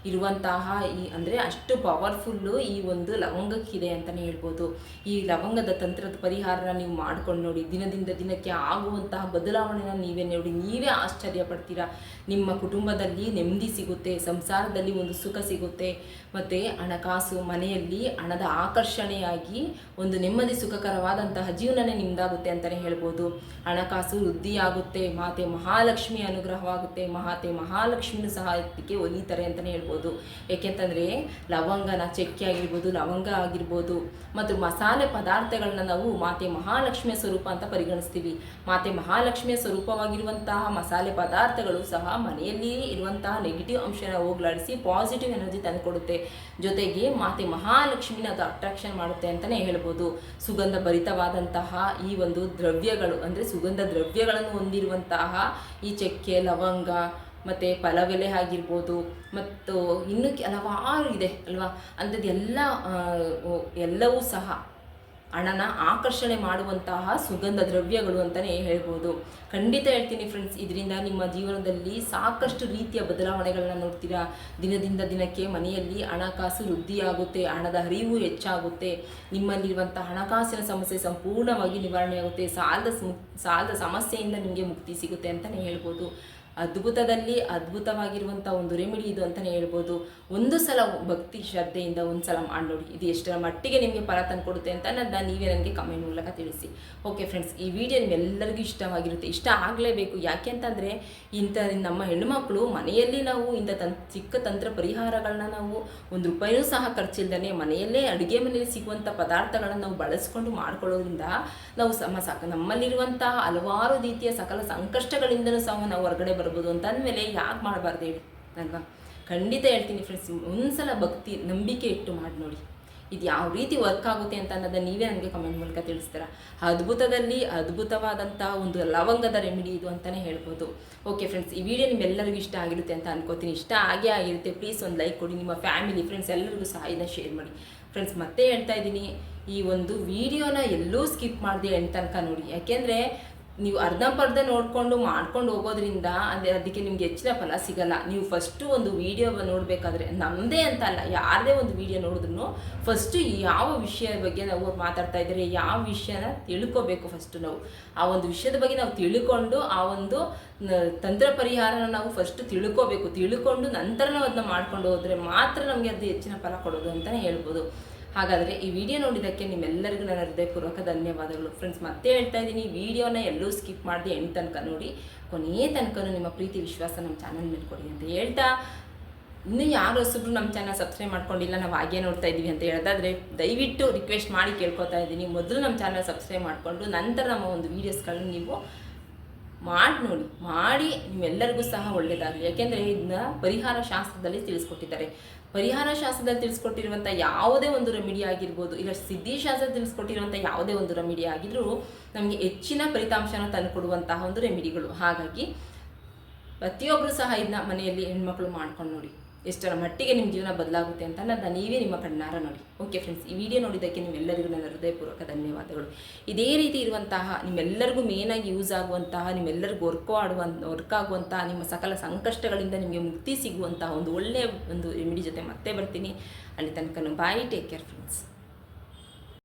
ಇರುವಂತಹ ಈ ಅಂದರೆ ಅಷ್ಟು ಪವರ್ಫುಲ್ಲು ಈ ಒಂದು ಲವಂಗಕ್ಕಿದೆ ಅಂತಲೇ ಹೇಳ್ಬೋದು. ಈ ಲವಂಗದ ತಂತ್ರದ ಪರಿಹಾರನ ನೀವು ಮಾಡ್ಕೊಂಡು ನೋಡಿ, ದಿನದಿಂದ ದಿನಕ್ಕೆ ಆಗುವಂತಹ ಬದಲಾವಣೆನ ನೀವೇ ನೋಡಿ, ನೀವೇ ಆಶ್ಚರ್ಯ ಪಡ್ತೀರಾ? ನಿಮ್ಮ ಕುಟುಂಬದಲ್ಲಿ ನೆಮ್ಮದಿ ಸಿಗುತ್ತೆ, ಸಂಸಾರದಲ್ಲಿ ಒಂದು ಸುಖ ಸಿಗುತ್ತೆ. ಮತ್ತು ಹಣಕಾಸು ಮನೆಯಲ್ಲಿ ಹಣದ ಆಕರ್ಷಣೆಯಾಗಿ ಒಂದು ನೆಮ್ಮದಿ ಸುಖಕರವಾದಂತಹ ಜೀವನನೇ ನಿಮ್ದಾಗುತ್ತೆ ಅಂತಲೇ ಹೇಳ್ಬೋದು. ಹಣಕಾಸು ವೃದ್ಧಿಯಾಗುತ್ತೆ, ಮಾತೆ ಮಹಾಲಕ್ಷ್ಮಿ ಅನುಗ್ರಹವಾಗುತ್ತೆ, ಮಾತೆ ಮಹಾಲಕ್ಷ್ಮಿನೂ ಸಹ ಇದಕ್ಕೆ ಒಲಿತಾರೆ ಅಂತಲೇ ಹೇಳ್ಬೋದು. ಏಕೆಂತಂದರೆ, ಲವಂಗನ ಚಕ್ಕೆ ಆಗಿರ್ಬೋದು, ಲವಂಗ ಆಗಿರ್ಬೋದು, ಮತ್ತು ಮಸಾಲೆ ಪದಾರ್ಥಗಳನ್ನ ನಾವು ಮಾತೆ ಮಹಾಲಕ್ಷ್ಮಿಯ ಸ್ವರೂಪ ಅಂತ ಪರಿಗಣಿಸ್ತೀವಿ. ಮಾತೆ ಮಹಾಲಕ್ಷ್ಮಿಯ ಸ್ವರೂಪವಾಗಿರುವಂತಹ ಮಸಾಲೆ ಪದಾರ್ಥಗಳು ಸಹ ಮನೆಯಲ್ಲಿ ಇರುವಂತಹ ನೆಗೆಟಿವ್ ಅಂಶನ ಹೋಗ್ಲಾಡಿಸಿ ಪಾಸಿಟಿವ್ ಎನರ್ಜಿ ತಂದುಕೊಡುತ್ತೆ. ಜೊತೆಗೆ ಮಾತೆ ಮಹಾಲಕ್ಷ್ಮಿನ ಅದು ಅಟ್ರಾಕ್ಷನ್ ಮಾಡುತ್ತೆ ಅಂತಲೇ ಹೇಳ್ಬೋದು. ಸುಗಂಧ ಭರಿತವಾದಂತಹ ಈ ಒಂದು ದ್ರವ್ಯಗಳು, ಅಂದರೆ ಸುಗಂಧ ದ್ರವ್ಯಗಳನ್ನು ಹೊಂದಿರುವಂತಹ ಈ ಚಕ್ಕೆ, ಲವಂಗ, ಮತ್ತು ಪಲವೆಲೆ ಆಗಿರ್ಬೋದು, ಮತ್ತು ಇನ್ನೂ ಹಲವಾರು ಇದೆ, ಅಲ್ವಾ? ಅಂಥದ್ದು ಎಲ್ಲ ಎಲ್ಲವೂ ಸಹ ಹಣನ ಆಕರ್ಷಣೆ ಮಾಡುವಂತಹ ಸುಗಂಧ ದ್ರವ್ಯಗಳು ಅಂತಲೇ ಹೇಳ್ಬೋದು. ಖಂಡಿತ ಹೇಳ್ತೀನಿ ಫ್ರೆಂಡ್ಸ್ ಇದರಿಂದ ನಿಮ್ಮ ಜೀವನದಲ್ಲಿ ಸಾಕಷ್ಟು ರೀತಿಯ ಬದಲಾವಣೆಗಳನ್ನ ನೋಡ್ತೀರಾ? ದಿನದಿಂದ ದಿನಕ್ಕೆ ಮನೆಯಲ್ಲಿ ಹಣಕಾಸು ವೃದ್ಧಿಯಾಗುತ್ತೆ, ಹಣದ ಹರಿವು ಹೆಚ್ಚಾಗುತ್ತೆ ನಿಮ್ಮಲ್ಲಿರುವಂಥ ಹಣಕಾಸಿನ ಸಮಸ್ಯೆ ಸಂಪೂರ್ಣವಾಗಿ ನಿವಾರಣೆಯಾಗುತ್ತೆ, ಸಾಲದ ಸ್ಮು- ಸಾಲದ ಸಮಸ್ಯೆಯಿಂದ ನಿಮಗೆ ಮುಕ್ತಿ ಸಿಗುತ್ತೆ ಅಂತಲೇ ಹೇಳ್ಬೋದು. ಅದ್ಭುತದಲ್ಲಿ ಅದ್ಭುತವಾಗಿರುವಂಥ ಒಂದು ರೆಮಿಡಿ ಇದು ಅಂತಲೇ ಹೇಳ್ಬೋದು. ಒಂದು ಸಲ ಭಕ್ತಿ ಶ್ರದ್ಧೆಯಿಂದ ಒಂದು ಸಲ ಮಾಡಿ ಇದು ಎಷ್ಟರ ಮಟ್ಟಿಗೆ ನಿಮಗೆ ಫಲ ತಂದುಕೊಡುತ್ತೆ ಅಂತ ನನ್ನ ನೀವೇ ನನಗೆ ಕಮೆಂಟ್ ಮೂಲಕ ತಿಳಿಸಿ. ಓಕೆ ಫ್ರೆಂಡ್ಸ್ ಈ ವಿಡಿಯೋ ನಿಮ್ಮೆಲ್ಲರಿಗೂ ಇಷ್ಟವಾಗಿರುತ್ತೆ. ಇಷ್ಟ ಆಗಲೇಬೇಕು. ಯಾಕೆ ಅಂತಂದರೆ, ಇಂಥ ನಮ್ಮ ಹೆಣ್ಣುಮಕ್ಕಳು ಮನೆಯಲ್ಲಿ ನಾವು ಇಂಥ ತನ್, ಚಿಕ್ಕ ತಂತ್ರ ಪರಿಹಾರಗಳನ್ನ ನಾವು ಒಂದು ರೂಪಾಯಿನೂ ಸಹ ಖರ್ಚಿಲ್ದೇ ಮನೆಯಲ್ಲೇ ಅಡುಗೆ ಮನೆಯಲ್ಲಿ ಸಿಗುವಂಥ ಪದಾರ್ಥಗಳನ್ನು ನಾವು ಬಳಸ್ಕೊಂಡು ಮಾಡ್ಕೊಳ್ಳೋದ್ರಿಂದ ನಾವು ಸಮ, ಸಾಕ, ನಮ್ಮಲ್ಲಿರುವಂತಹ ಹಲವಾರು ರೀತಿಯ ಸಕಲ ಸಂಕಷ್ಟಗಳಿಂದಲೂ ಸಹ ನಾವು ಹೊರಗಡೆ ಬರ್ಬೋದು ಅಂತ ಅಂದಮೇಲೆ ಯಾಕೆ ಮಾಡಬಾರ್ದು ಹೇಳಿ, ಅಲ್ವಾ? ಖಂಡಿತ ಹೇಳ್ತೀನಿ ಫ್ರೆಂಡ್ಸ್ ಒಂದ್ಸಲ ಭಕ್ತಿ, ನಂಬಿಕೆ ಇಟ್ಟು ಮಾಡಿ ನೋಡಿ. ಇದು ಯಾವ ರೀತಿ ವರ್ಕ್ ಆಗುತ್ತೆ ಅಂತ ಅನ್ನೋದನ್ನ ನೀವೇ ನನಗೆ ಕಮೆಂಟ್ ಮೂಲಕ ತಿಳಿಸ್ತೀರಾ? ಅದ್ಭುತದಲ್ಲಿ ಅದ್ಭುತವಾದಂಥ ಒಂದು ಲವಂಗದ ರೆಮಿಡಿ ಇದು ಅಂತಲೇ ಹೇಳ್ಬೋದು. ಓಕೆ ಫ್ರೆಂಡ್ಸ್ ಈ ವಿಡಿಯೋ ನಿಮ್ಮೆಲ್ಲರಿಗೂ ಇಷ್ಟ ಆಗಿರುತ್ತೆ ಅಂತ ಅನ್ಕೋತೀನಿ. ಇಷ್ಟ ಆಗೇ ಆಗಿರುತ್ತೆ ಪ್ಲೀಸ್ ಒಂದು ಲೈಕ್ ಕೊಡಿ. ನಿಮ್ಮ ಫ್ಯಾಮಿಲಿ ಫ್ರೆಂಡ್ಸ್ ಎಲ್ಲರಿಗೂ ಸಹ ಇದನ್ನ ಶೇರ್ ಮಾಡಿ. ಫ್ರೆಂಡ್ಸ್ ಮತ್ತೆ ಹೇಳ್ತಾ ಇದ್ದೀನಿ, ಈ ಒಂದು ವಿಡಿಯೋನ ಎಲ್ಲೂ ಸ್ಕಿಪ್ ಮಾಡಿದೆ ಅಂತ ತನಕ ನೋಡಿ. ಯಾಕೆಂದರೆ ನೀವು ಅರ್ಧಂಪರ್ಧ ನೋಡಿಕೊಂಡು ಮಾಡ್ಕೊಂಡು ಹೋಗೋದ್ರಿಂದ ಅಂದರೆ ಅದಕ್ಕೆ ನಿಮ್ಗೆ ಹೆಚ್ಚಿನ ಫಲ ಸಿಗಲ್ಲ. ನೀವು ಫಸ್ಟು ಒಂದು ವಿಡಿಯೋ ನೋಡಬೇಕಾದ್ರೆ ನಮ್ಮದೇ ಅಂತ ಅಲ್ಲ, ಯಾರದೇ ಒಂದು ವಿಡಿಯೋ ನೋಡಿದ್ರು ಫಸ್ಟು ಯಾವ ವಿಷಯದ ಬಗ್ಗೆ ನಾವು ಮಾತಾಡ್ತಾ ಇದ್ದಾರೆ ಯಾವ ವಿಷಯನ ತಿಳ್ಕೊಬೇಕು ಫಸ್ಟು ನಾವು. ಆ ಒಂದು ವಿಷಯದ ಬಗ್ಗೆ ನಾವು ತಿಳ್ಕೊಂಡು ಆ ಒಂದು ತಂತ್ರ ಪರಿಹಾರನ ನಾವು ಫಸ್ಟ್ ತಿಳ್ಕೋಬೇಕು. ತಿಳ್ಕೊಂಡು ನಂತರ ನಾವು ಅದನ್ನ ಮಾಡ್ಕೊಂಡು ಹೋದರೆ ಮಾತ್ರ ನಮಗೆ ಅದು ಹೆಚ್ಚಿನ ಫಲ ಕೊಡೋದು ಅಂತಲೇ ಹೇಳ್ಬೋದು. ಹಾಗಾದರೆ ಈ ವಿಡಿಯೋ ನೋಡಿದ್ದಕ್ಕೆ ನಿಮ್ಮೆಲ್ಲರಿಗೂ ನನ್ನ ಹೃದಯಪೂರ್ವಕ ಧನ್ಯವಾದಗಳು. ಫ್ರೆಂಡ್ಸ್ ಮತ್ತೆ ಹೇಳ್ತಾ ಇದ್ದೀನಿ, ವಿಡಿಯೋನ ಎಲ್ಲೂ ಸ್ಕಿಪ್ ಮಾಡಿದೆ ಎಂಟು ತನಕ ನೋಡಿ, ಕೊನೆಯ ತನಕ ನಿಮ್ಮ ಪ್ರೀತಿ, ವಿಶ್ವಾಸ ನಮ್ಮ ಚಾನಲ್ ಮೇಲೆ ಕೊಡಿ ಅಂತ ಹೇಳ್ತಾ, ಇನ್ನೂ ಯಾರು ಹೊಸಬ್ರು ನಮ್ಮ ಚಾನಲ್ ಸಬ್ಸ್ಕ್ರೈಬ್ ಮಾಡ್ಕೊಂಡಿಲ್ಲ, ನಾವು ಹಾಗೆ ನೋಡ್ತಾ ಇದ್ದೀವಿ ಅಂತ ಹೇಳ್ತಾದ್ರೆ ದಯವಿಟ್ಟು ರಿಕ್ವೆಸ್ಟ್ ಮಾಡಿ ಕೇಳ್ಕೊತಾ ಇದ್ದೀನಿ. ಮೊದಲು ನಮ್ಮ ಚಾನಲ್ ಸಬ್ಸ್ಕ್ರೈಬ್ ಮಾಡಿಕೊಂಡು, ನಂತರ ನಮ್ಮ ಒಂದು ವೀಡಿಯೋಸ್ಗಳನ್ನ ನೀವು ಮಾಡಿ ನೋಡಿ, ಮಾಡಿ ನಿಮ್ಮೆಲ್ಲರಿಗೂ ಸಹ ಒಳ್ಳೆಯದಾಗಲಿ ಯಾಕೆಂದರೆ ಇದನ್ನ ಪರಿಹಾರ ಶಾಸ್ತ್ರದಲ್ಲಿ ತಿಳಿಸ್ಕೊಟ್ಟಿದ್ದಾರೆ. ಪರಿಹಾರ ಶಾಸ್ತ್ರದಲ್ಲಿ ತಿಳಿಸ್ಕೊಟ್ಟಿರುವಂಥ ಯಾವುದೇ ಒಂದು ರೆಮಿಡಿ ಆಗಿರ್ಬೋದು, ಇಲ್ಲ ಸಿದ್ಧಿಶಾಸ್ತ್ರ ತಿಳಿಸ್ಕೊಟ್ಟಿರುವಂಥ ಯಾವುದೇ ಒಂದು ರೆಮಿಡಿ ಆಗಿದ್ರೂ ನಮಗೆ ಹೆಚ್ಚಿನ ಫಲಿತಾಂಶನ ತಂದುಕೊಡುವಂತಹ ಒಂದು ರೆಮಿಡಿಗಳು ಹಾಗಾಗಿ ಪ್ರತಿಯೊಬ್ಬರು ಸಹ ಇದನ್ನ ಮನೆಯಲ್ಲಿ ಹೆಣ್ಮಕ್ಳು ಮಾಡ್ಕೊಂಡು ನೋಡಿ. ಎಷ್ಟರ ಮಟ್ಟಿಗೆ ನಿಮ್ಮ ಜೀವನ ಬದಲಾಗುತ್ತೆ ಅಂತ ನಾನು ನೀವೇ ನಿಮ್ಮ ಕಣ್ಣಾರ ನೋಡಿ. ಓಕೆ ಫ್ರೆಂಡ್ಸ್ ಈ ವಿಡಿಯೋ ನೋಡಿದ್ದಕ್ಕೆ ನಿಮ್ಮೆಲ್ಲರಿಗೂ ನನ್ನ ಹೃದಯಪೂರ್ವಕ ಧನ್ಯವಾದಗಳು. ಇದೇ ರೀತಿ ಇರುವಂತಹ ನಿಮ್ಮೆಲ್ಲರಿಗೂ ಮೇನಾಗಿ ಯೂಸ್ ಆಗುವಂತಹ, ನಿಮ್ಮೆಲ್ಲರಿಗೂ ವರ್ಕ್ ಆಡುವಂಥ ವರ್ಕ್ ಆಗುವಂತಹ ನಿಮ್ಮ ಸಕಲ ಸಂಕಷ್ಟಗಳಿಂದ ನಿಮಗೆ ಮುಕ್ತಿ ಸಿಗುವಂತಹ ಒಂದು ಒಳ್ಳೆಯ ಒಂದು ರೆಮಿಡಿ ಜೊತೆ ಮತ್ತೆ ಬರ್ತೀನಿ. ಅಲ್ಲಿ ತನಕ ಬಾಯ್ ಟೇಕ್ ಕೇರ್ ಫ್ರೆಂಡ್ಸ್